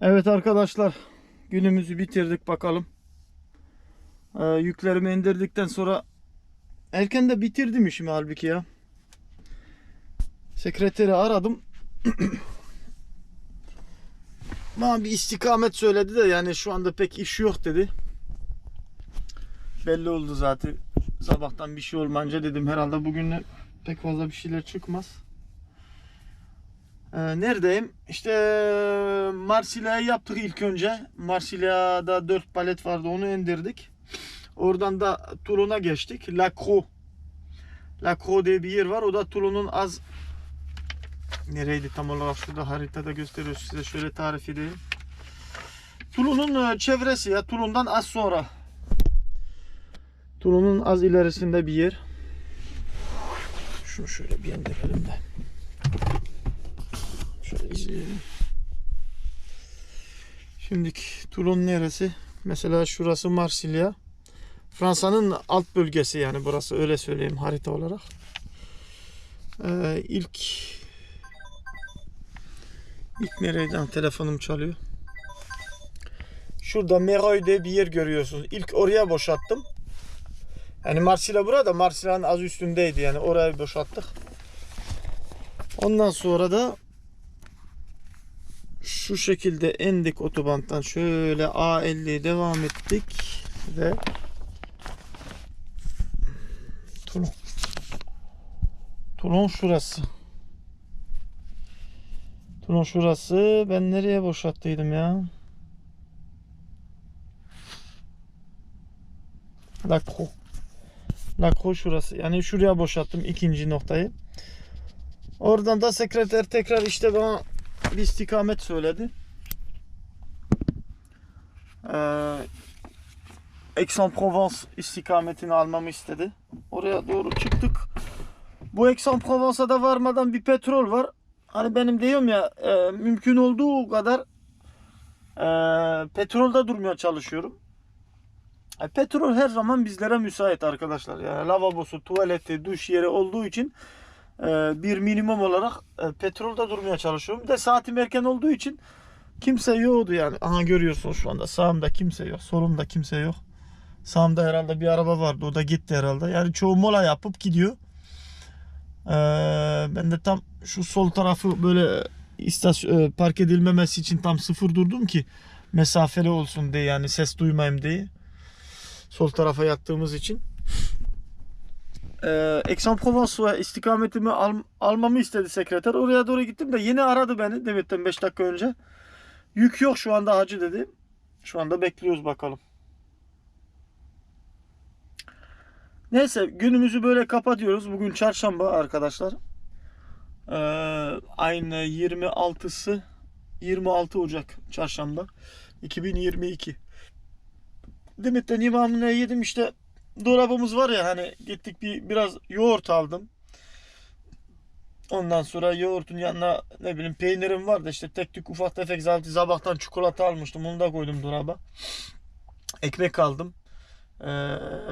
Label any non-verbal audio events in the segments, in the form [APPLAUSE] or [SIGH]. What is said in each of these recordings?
Evet arkadaşlar günümüzü bitirdik bakalım. Ee, yüklerimi indirdikten sonra erken de bitirdim işimi halbuki ya. Sekreteri aradım. [CLEARS THROAT] Bana bir istikamet söyledi de yani şu anda pek iş yok dedi. Belli oldu zaten. Sabahtan bir şey olmayınca dedim herhalde bugün pek fazla bir şeyler çıkmaz. Ee, neredeyim? İşte Marsilya'yı yaptık ilk önce. Marsilya'da 4 palet vardı onu indirdik. Oradan da Toulon'a geçtik. La Croix. La Croix diye bir yer var. O da Toulon'un az nereydi tam olarak şurada haritada gösteriyor size şöyle tarif edeyim. Toulon'un e, çevresi ya Toulon'dan az sonra. Toulon'un az ilerisinde bir yer. Şunu şöyle bir indirelim de. Şöyle izleyelim. Toulon neresi? Mesela şurası Marsilya. Fransa'nın alt bölgesi yani burası öyle söyleyeyim harita olarak. Ee, ilk ilk nereden telefonum çalıyor. Şurada Meroy diye bir yer görüyorsunuz. İlk oraya boşalttım. Yani Marsilya burada Marsilya'nın az üstündeydi yani orayı boşalttık. Ondan sonra da şu şekilde indik otobanttan şöyle A50'ye devam ettik ve Toulon Toulon şurası. Toulon şurası. Ben nereye boşalttıydım ya? Lacro Lacro şurası. Yani şuraya boşalttım ikinci noktayı. Oradan da sekreter tekrar işte bana bir istikamet söyledi. Ee, Aix-en-Provence istikametini almamı istedi. Oraya doğru çıktık. Bu Aix-en-Provence'a da varmadan bir petrol var. Hani benim diyorum ya e, mümkün olduğu kadar e, petrolde durmaya çalışıyorum. E, petrol her zaman bizlere müsait arkadaşlar. Yani lavabosu, tuvaleti, duş yeri olduğu için bir minimum olarak e, petrolde durmaya çalışıyorum. Bir de saatim erken olduğu için kimse yoktu yani. Aha görüyorsunuz şu anda sağımda kimse yok. Solumda kimse yok. Sağımda herhalde bir araba vardı. O da gitti herhalde. Yani çoğu mola yapıp gidiyor. Ee, ben de tam şu sol tarafı böyle istasyon e, park edilmemesi için tam sıfır durdum ki mesafeli olsun diye yani ses duymayayım diye. Sol tarafa yattığımız için e, Aix-en-Provence istikametimi al, almamı istedi sekreter. Oraya doğru gittim de yine aradı beni Demet'ten 5 dakika önce. Yük yok şu anda hacı dedi. Şu anda bekliyoruz bakalım. Neyse günümüzü böyle kapatıyoruz. Bugün çarşamba arkadaşlar. Ee, aynı 26'sı 26 Ocak çarşamba 2022. Demet'ten imamını yedim işte dolabımız var ya hani gittik bir biraz yoğurt aldım. Ondan sonra yoğurtun yanına ne bileyim peynirim vardı işte tek tük ufak tefek zaten sabahtan çikolata almıştım onu da koydum dolaba. Ekmek aldım. Ee,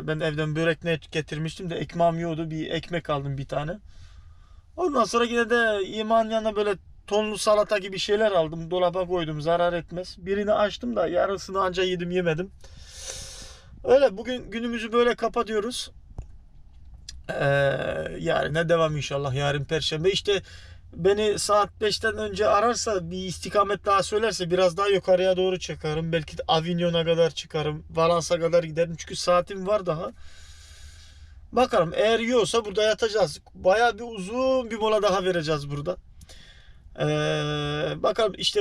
ben evden börek ne getirmiştim de ekmeğim yoktu bir ekmek aldım bir tane. Ondan sonra yine de iman yanına böyle tonlu salata gibi şeyler aldım dolaba koydum zarar etmez. Birini açtım da yarısını anca yedim yemedim. Öyle bugün günümüzü böyle kapatıyoruz. Ee, yarına devam inşallah. Yarın perşembe. İşte beni saat 5'ten önce ararsa bir istikamet daha söylerse biraz daha yukarıya doğru çıkarım. Belki de Avignon'a kadar çıkarım. Valence'a kadar giderim. Çünkü saatim var daha. Bakalım eğer yiyorsa burada yatacağız. Baya bir uzun bir mola daha vereceğiz burada. Ee, bakalım işte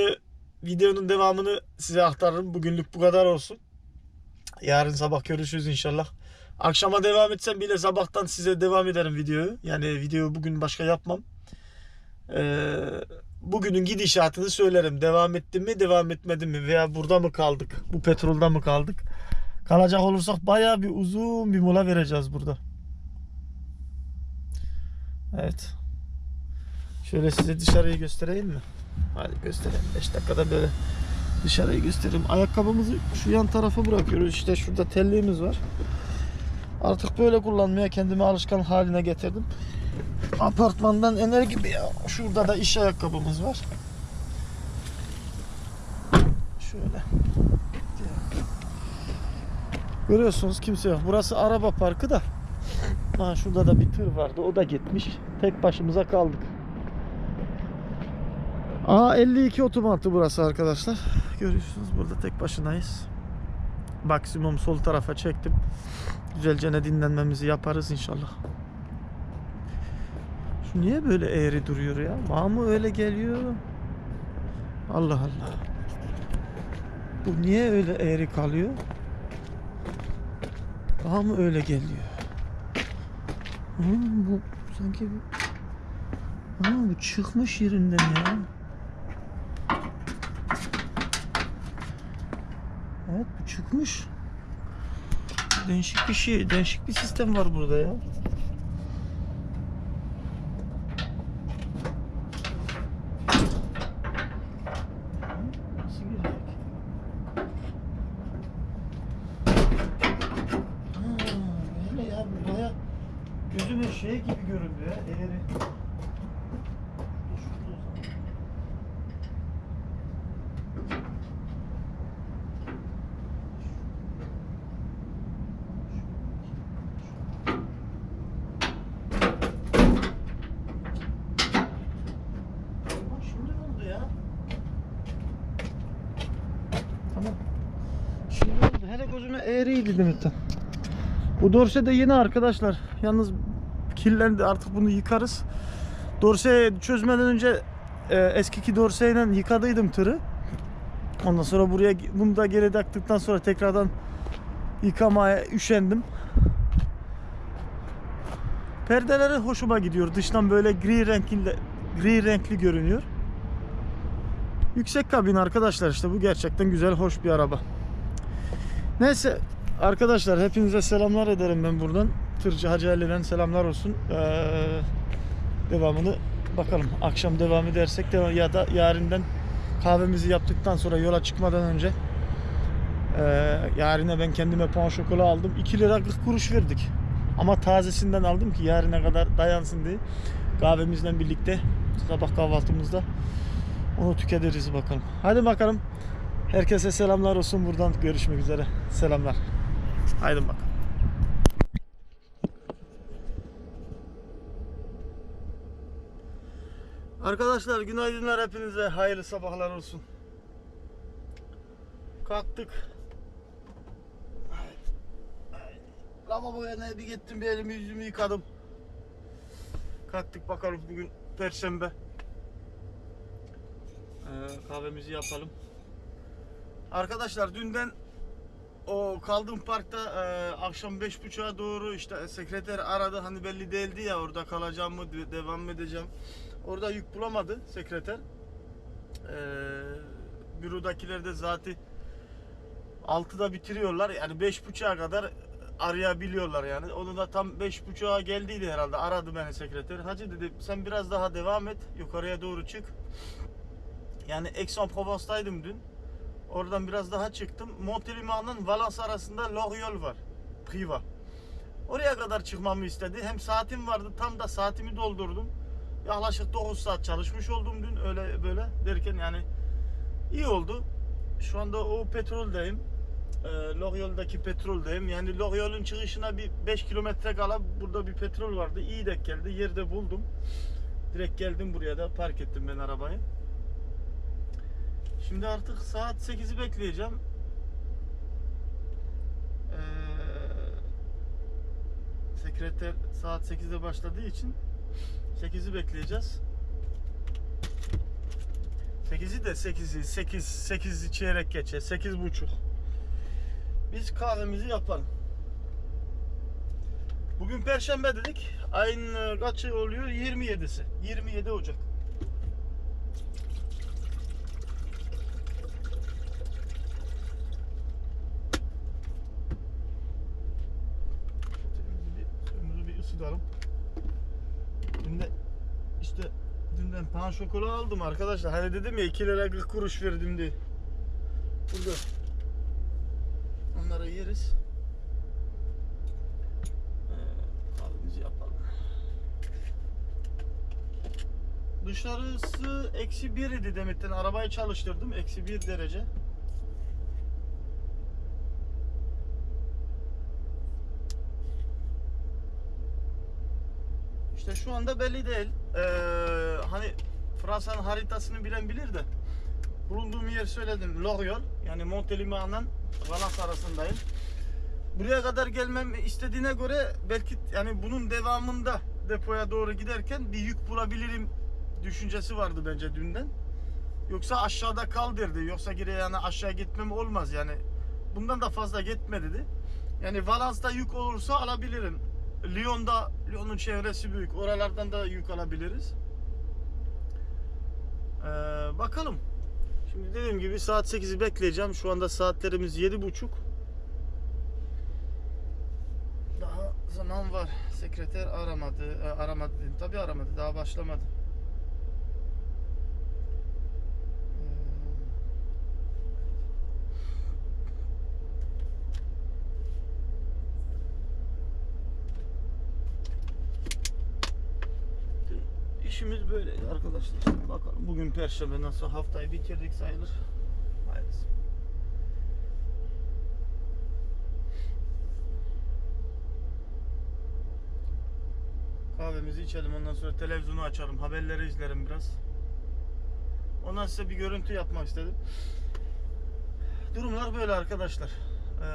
videonun devamını size aktarırım. Bugünlük bu kadar olsun. Yarın sabah görüşürüz inşallah. Akşama devam etsem bile sabahtan size devam ederim videoyu. Yani videoyu bugün başka yapmam. Ee, bugünün gidişatını söylerim. Devam ettim mi, devam etmedim mi? Veya burada mı kaldık? Bu petrolda mı kaldık? Kalacak olursak bayağı bir uzun bir mola vereceğiz burada. Evet. Şöyle size dışarıyı göstereyim mi? Hadi göstereyim. 5 dakikada böyle dışarıyı göstereyim. Ayakkabımızı şu yan tarafa bırakıyoruz. İşte şurada telliğimiz var. Artık böyle kullanmaya kendimi alışkan haline getirdim. Apartmandan ener gibi ya. Şurada da iş ayakkabımız var. Şöyle. Görüyorsunuz kimse yok. Burası araba parkı da. Ha şurada da bir tır vardı. O da gitmiş. Tek başımıza kaldık. A52 otomatı burası arkadaşlar. Görüyorsunuz burada tek başınayız. Maksimum sol tarafa çektim. Güzelce ne dinlenmemizi yaparız inşallah. Şu niye böyle eğri duruyor ya? Bana mı öyle geliyor? Allah Allah. Bu niye öyle eğri kalıyor? Bana mı öyle geliyor? Hmm, bu sanki bu... Aa, bu çıkmış yerinden ya. Evet bu çıkmış. Değişik bir şey, değişik bir sistem var burada ya. Nasıl girecek? Ha, öyle ya bu baya gözüme şey gibi göründü ya eğri. Dur şurada o zaman. Ama şimdi oldu ya. Tamam. Şimdi oldu. Hele gözüme eğriydi demetten. Bu dorse de yeni arkadaşlar. Yalnız kirlendi artık bunu yıkarız. Dorse çözmeden önce e, eskiki dorseyle yıkadıydım tırı. Ondan sonra buraya bunu da geri taktıktan sonra tekrardan yıkamaya üşendim. Perdeleri hoşuma gidiyor. Dıştan böyle gri renkli gri renkli görünüyor. Yüksek kabin arkadaşlar işte bu gerçekten güzel hoş bir araba. Neyse arkadaşlar hepinize selamlar ederim ben buradan. Tırcı Hacı Ali'den selamlar olsun. Ee, devamını bakalım akşam devam edersek devam ya da yarından kahvemizi yaptıktan sonra yola çıkmadan önce ee, yarine ben kendime puan şokola aldım. 2 lira 40 kuruş verdik. Ama tazesinden aldım ki yarına kadar dayansın diye. Kahvemizle birlikte sabah kahvaltımızda onu tüketiriz bakalım. Hadi bakalım. Herkese selamlar olsun buradan görüşmek üzere. Selamlar. Haydi bakalım. Arkadaşlar günaydınlar hepinize. Hayırlı sabahlar olsun. Kalktık. Lavaboya ne bir gittim bir elimi yüzümü yıkadım. Kalktık bakalım bugün perşembe. Ee, kahvemizi yapalım. Arkadaşlar dünden o kaldığım parkta e, akşam beş buçuğa doğru işte sekreter aradı hani belli değildi ya orada kalacağım mı de- devam mı edeceğim. Orada yük bulamadı sekreter. E, bürodakiler de zaten 6'da bitiriyorlar yani beş buçuğa kadar arayabiliyorlar yani. Onu da tam beş buçuğa geldiydi herhalde aradı beni sekreter. Hacı dedi sen biraz daha devam et yukarıya doğru çık. Yani Aix-en-Provence'daydım dün. Oradan biraz daha çıktım. Montélimar Valence arasında Loriol var. Priva. Oraya kadar çıkmamı istedi. Hem saatim vardı. Tam da saatimi doldurdum. Yaklaşık 9 saat çalışmış oldum dün. Öyle böyle derken yani iyi oldu. Şu anda o petroldeyim. E, Loriol'daki petroldeyim. Yani Loriol'un çıkışına bir 5 kilometre kala burada bir petrol vardı. İyi denk geldi. Yerde buldum. Direkt geldim buraya da park ettim ben arabayı. Şimdi artık saat 8'i bekleyeceğim. Ee, sekreter saat 8'de başladığı için 8'i bekleyeceğiz. 8'i de 8'i 8 8'i çeyrek geçe 8 buçuk. Biz kahvemizi yapalım. Bugün perşembe dedik. Ayın e, kaçı oluyor? 27'si. 27 Ocak. Suyumuzu bir, bir ısıtalım. Şimdi işte dünden pan şokola aldım arkadaşlar. Hani dedim ya 2 lira 40 kuruş verdim diye. Burada. Onları yeriz. Ee, kahvemizi yapalım. Dışarısı eksi bir idi Demet'ten. Arabayı çalıştırdım. Eksi bir derece. İşte şu anda belli değil. Ee, hani Fransa'nın haritasını bilen bilir de. Bulunduğum yer söyledim. Loriol. Yani Montélimar'la Valence arasındayım. Buraya kadar gelmem istediğine göre belki yani bunun devamında depoya doğru giderken bir yük bulabilirim düşüncesi vardı bence dünden. Yoksa aşağıda kal derdi. Yoksa geri yani aşağı gitmem olmaz yani. Bundan da fazla gitme dedi. Yani Valence'da yük olursa alabilirim. Lyon'da, Lyon'un çevresi büyük. Oralardan da yük alabiliriz. Ee, bakalım. Şimdi dediğim gibi saat 8'i bekleyeceğim. Şu anda saatlerimiz 7.30. Daha zaman var. Sekreter aramadı. E, aramadı dedim. Tabii aramadı. Daha başlamadı. Ee, İşimiz böyle arkadaşlar. Bakalım bugün perşembe nasıl haftayı bitirdik sayılır. Hayırlısı. Kahvemizi içelim ondan sonra televizyonu açalım. Haberleri izlerim biraz. Ondan size bir görüntü yapmak istedim. Durumlar böyle arkadaşlar. Ee,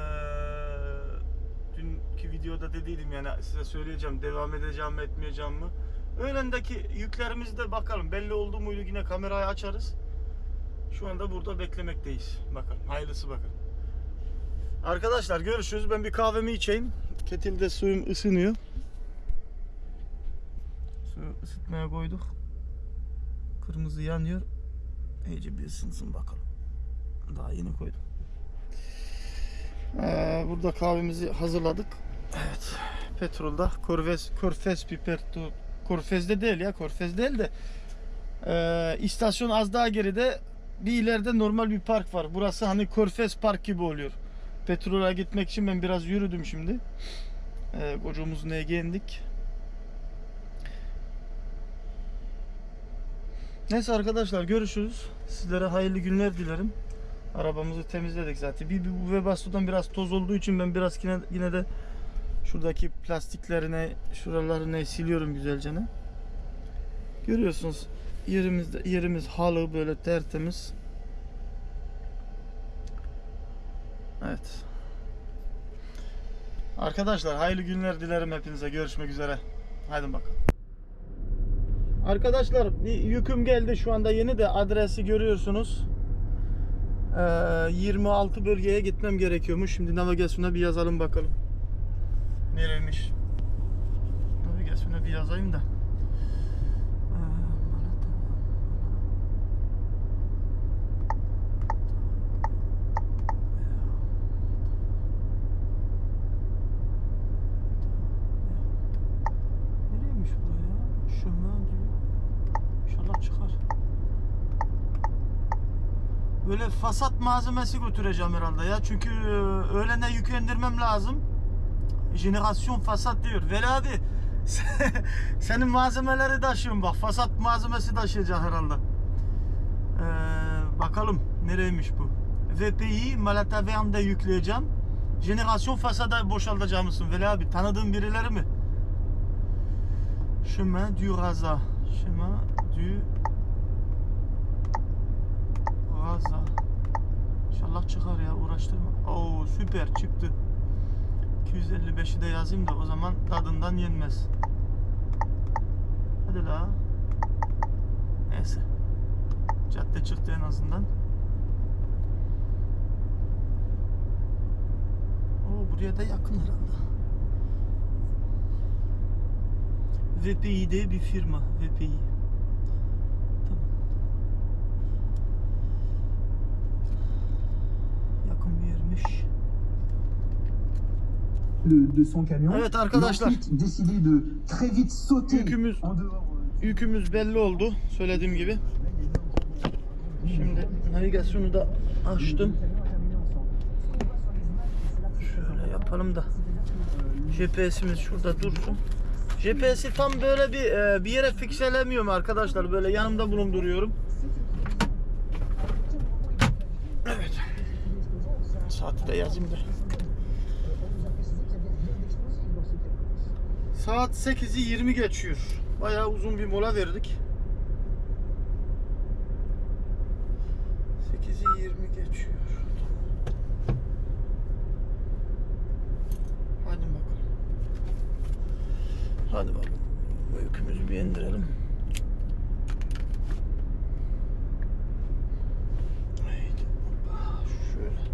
dünkü videoda dediydim yani size söyleyeceğim devam edeceğim mi etmeyeceğim mi. Öğlendeki yüklerimizde bakalım belli oldu muydu yine kamerayı açarız. Şu anda burada beklemekteyiz. Bakalım hayırlısı bakalım. Arkadaşlar görüşürüz. Ben bir kahvemi içeyim. Ketilde suyum ısınıyor. Suyu ısıtmaya koyduk. Kırmızı yanıyor. İyice bir ısınsın bakalım. Daha yeni koydum. Ee, burada kahvemizi hazırladık. Evet. Petrolda Korvez, Korfez piper Korfez'de değil ya. Korfez değil de ee, istasyon az daha geride bir ileride normal bir park var. Burası hani Korfez Park gibi oluyor. Petrola gitmek için ben biraz yürüdüm şimdi. Ee, kocamızın Ege'ye indik. Neyse arkadaşlar görüşürüz. Sizlere hayırlı günler dilerim. Arabamızı temizledik zaten. Bir, bir bu Webasto'dan biraz toz olduğu için ben biraz yine, yine de şuradaki plastiklerine, şuralarını siliyorum güzelce. Görüyorsunuz yerimizde yerimiz halı böyle tertemiz. Evet. Arkadaşlar hayırlı günler dilerim hepinize. Görüşmek üzere. Haydi bakalım. Arkadaşlar bir yüküm geldi şu anda yeni de adresi görüyorsunuz. Ee, 26 bölgeye gitmem gerekiyormuş. Şimdi navigasyona bir yazalım bakalım. Nereymiş? Navigasyona bir yazayım da. Böyle fasat malzemesi götüreceğim herhalde ya. Çünkü e, öğlene yüklendirmem lazım. Jenerasyon fasat diyor. Veli abi [LAUGHS] senin malzemeleri taşıyorum bak. Fasat malzemesi taşıyacak herhalde. Ee, bakalım nereymiş bu. VP'yi Malatya Vern'de yükleyeceğim. Jenerasyon fasada boşaltacağım mısın Veli abi? Tanıdığın birileri mi? Chemin du Raza. Chemin. İnşallah çıkar ya uğraştırma. Oo süper çıktı. 255'i de yazayım da o zaman tadından yenmez. Hadi la. Neyse. Cadde çıktı en azından. Oo buraya da yakın herhalde. VPI diye bir firma. VPI. Tamam. Yakın bir yermiş. De, de son camion. Evet arkadaşlar. Décidé de très vite sauter Yükümüz euh, yükümüz belli oldu söylediğim gibi. Şimdi navigasyonu da açtım. Şöyle yapalım da GPS'imiz şurada dursun. GPS'i tam böyle bir e, bir yere fixelemiyorum arkadaşlar. Böyle yanımda bulunduruyorum. Evet. Saati de yazayım da. Saat 8'i 20 geçiyor. Bayağı uzun bir mola verdik. 8'i 20 geçiyor. Hadi bakalım. Hadi bakalım. Bu yükümüzü bir indirelim. Haydi. Hoppa, Şöyle.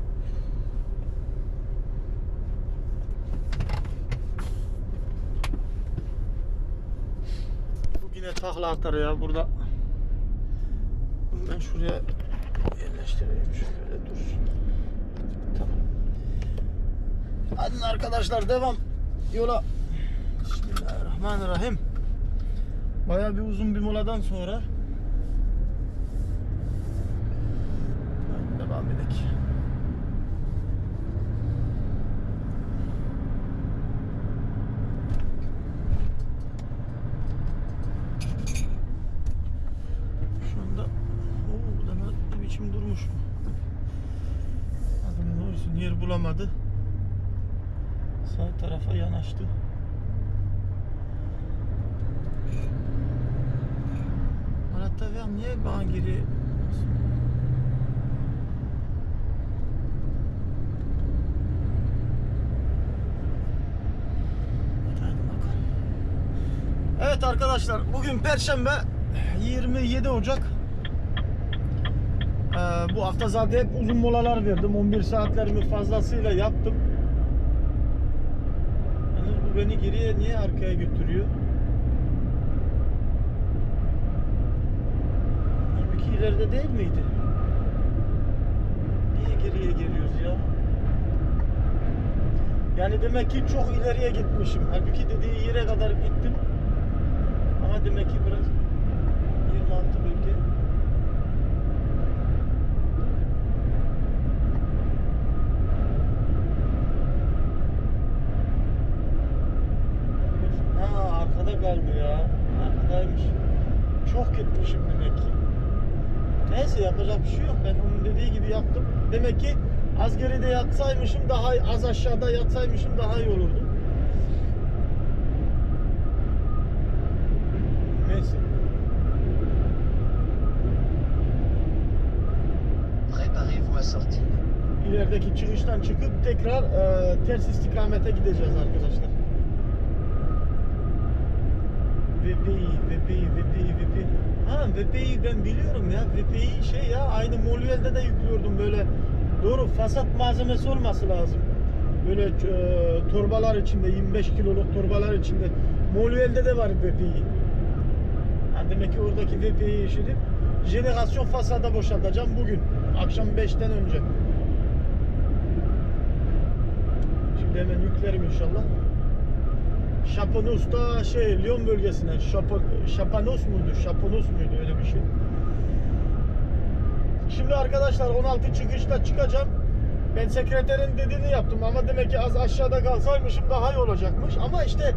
Takla atar ya burada. Ben şuraya yerleştireyim şöyle dursun. Tamam. Hadi arkadaşlar devam yola. Bismillahirrahmanirrahim. Bayağı bir uzun bir moladan sonra Hadi devam edelim. Şu anda Oo, burada ne, ne biçim durmuş bu. Adamın doğrusu yer bulamadı. Yanaştı. Hatta ben niye bana geri. Evet arkadaşlar bugün Perşembe 27 Ocak Ee, bu hafta zaten hep uzun molalar verdim 11 saatlerimi fazlasıyla yaptım beni geriye niye arkaya götürüyor Halbuki ileride değil miydi? Niye geriye geliyoruz ya? Yani demek ki çok ileriye gitmişim. Halbuki dediği yere kadar gittim. Ama demek ki biraz 26 bölge. Ha arkada kaldı ya. Arkadaymış. Çok gitmişim demek ki. Neyse yapacak bir şey yok. Ben onun dediği gibi yaptım. Demek ki az geride yatsaymışım daha az aşağıda yatsaymışım daha iyi olurdu. Neyse. Préparez-vous à sortir. İlerideki çıkıştan çıkıp tekrar e, ters istikamete gideceğiz arkadaşlar. VPI, VPI, VPI, VPI. Ha VPI'yi ben biliyorum ya. VPI şey ya aynı Moluel'de de yüklüyordum böyle. Doğru fasat malzemesi olması lazım. Böyle e, torbalar içinde 25 kiloluk torbalar içinde. Moluel'de de var VPI. Ha, demek ki oradaki VPI'yi işitip jenerasyon fasada boşaltacağım bugün. Akşam 5'ten önce. Şimdi hemen yüklerim inşallah. Şapanos'ta şey Lyon bölgesine Şapa, Şapanos muydu? Şapanos muydu öyle bir şey. Şimdi arkadaşlar 16 çıkışta çıkacağım. Ben sekreterin dediğini yaptım ama demek ki az aşağıda kalsaymışım daha iyi olacakmış. Ama işte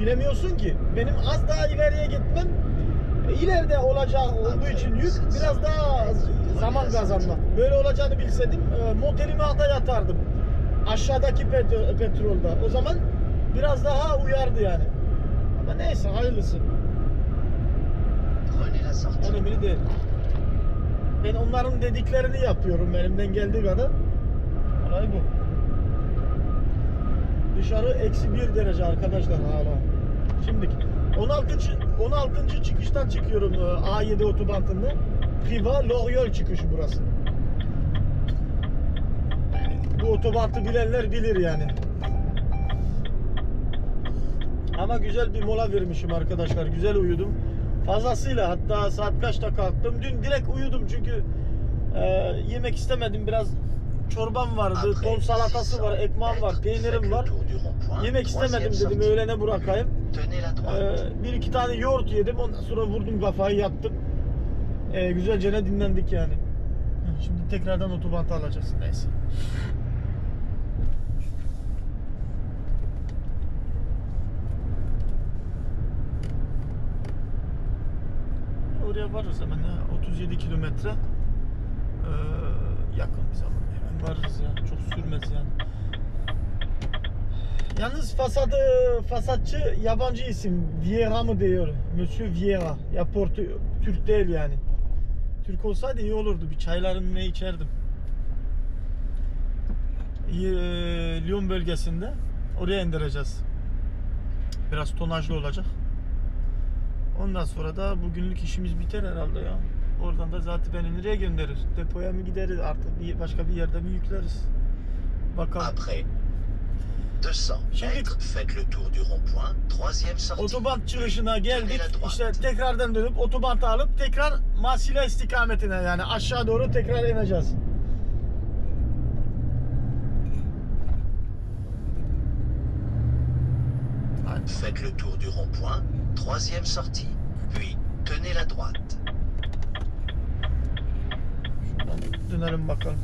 bilemiyorsun ki. Benim az daha ileriye gitmem ileride olacağı olduğu için yük biraz daha zaman kazanmak. Böyle olacağını bilseydim e, motelimi alta yatardım. Aşağıdaki pet- petrolda. O zaman biraz daha uyardı yani. Ama neyse hayırlısı. Önemli değil. Ben onların dediklerini yapıyorum elimden geldiği kadar. Olay bu. Dışarı eksi bir derece arkadaşlar hala. Şimdi 16. çı- 16. çıkıştan çıkıyorum e, A7 otobantında. Priva Loriol çıkışı burası. Bu otobantı bilenler bilir yani. Ama güzel bir mola vermişim arkadaşlar. Güzel uyudum. Fazlasıyla hatta saat kaçta kalktım. Dün direkt uyudum çünkü e, yemek istemedim. Biraz çorbam vardı, ton salatası var, ekmeğim var, peynirim var. Yemek istemedim dedim öğlene bırakayım. Ee, bir iki tane yoğurt yedim. Ondan sonra vurdum kafayı yattım. Ee, güzelce ne dinlendik yani. Şimdi tekrardan otobanta alacağız. Neyse. Oraya varırız hemen ya. 37 kilometre. Ee, yakın bir zaman. Hemen varırız ya. Çok sürmez yani. Yalnız fasadı fasatçı yabancı isim. Vieira mı diyor? Monsieur Vieira. Ya Portu Türk değil yani. Türk olsaydı iyi olurdu. Bir çaylarını ne içerdim. Lyon bölgesinde. Oraya indireceğiz. Biraz tonajlı olacak. Ondan sonra da bugünlük işimiz biter herhalde ya. Oradan da zaten beni nereye gönderir? Depoya mı gideriz artık bir başka bir yerde mi yükleriz? Bakalım. Après 200 Şimdi- mètres, faites le tour du rond-point, troisième sortie. Otoban çıkışına geldik. İşte tekrardan dönüp otobantı alıp tekrar Masila istikametine yani aşağı doğru tekrar ineceğiz. Hadi. Faites le tour du rond-point, troisième sortie. Puis, tenez la droite. Dönelim bakalım.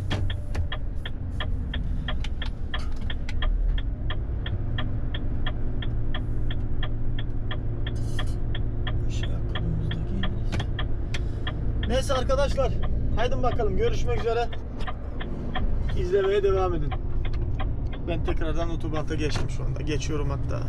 Şey. Neyse arkadaşlar. Haydi bakalım görüşmek üzere. İzlemeye devam edin. Ben tekrardan otobanta geçtim şu anda. Geçiyorum hatta.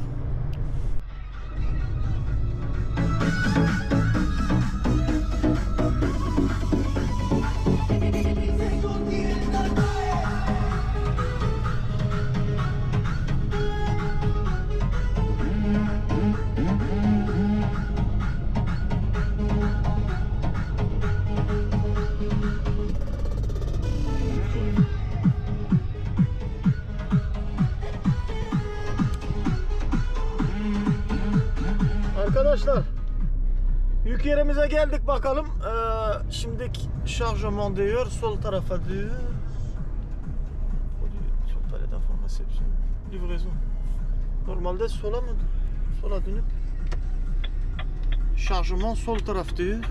Arkadaşlar yük yerimize geldik bakalım. Ee, şimdi şarjman diyor sol tarafa diyor. Livraison. Normalde sola mı? Sola dönüp şarjman sol taraf diyor.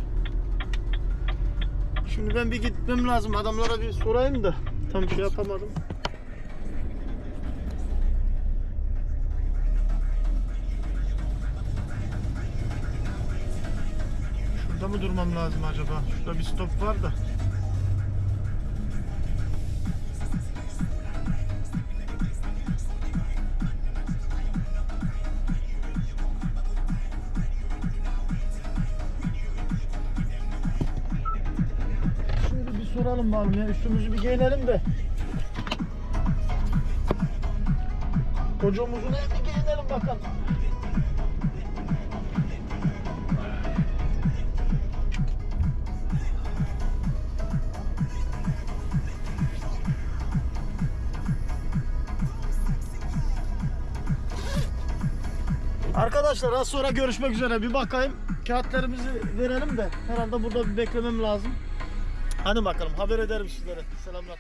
Şimdi ben bir gitmem lazım. Adamlara bir sorayım da tam şey yapamadım. Mı durmam lazım acaba? Şurada bir stop var da. Şöyle bir soralım bakalım ya. Üstümüzü bir giyinelim de. Kocamızın bir giyinelim bakalım. Arkadaşlar az sonra görüşmek üzere. Bir bakayım. Kağıtlarımızı verelim de. Herhalde burada bir beklemem lazım. Hadi bakalım haber ederim sizlere. Selamlar.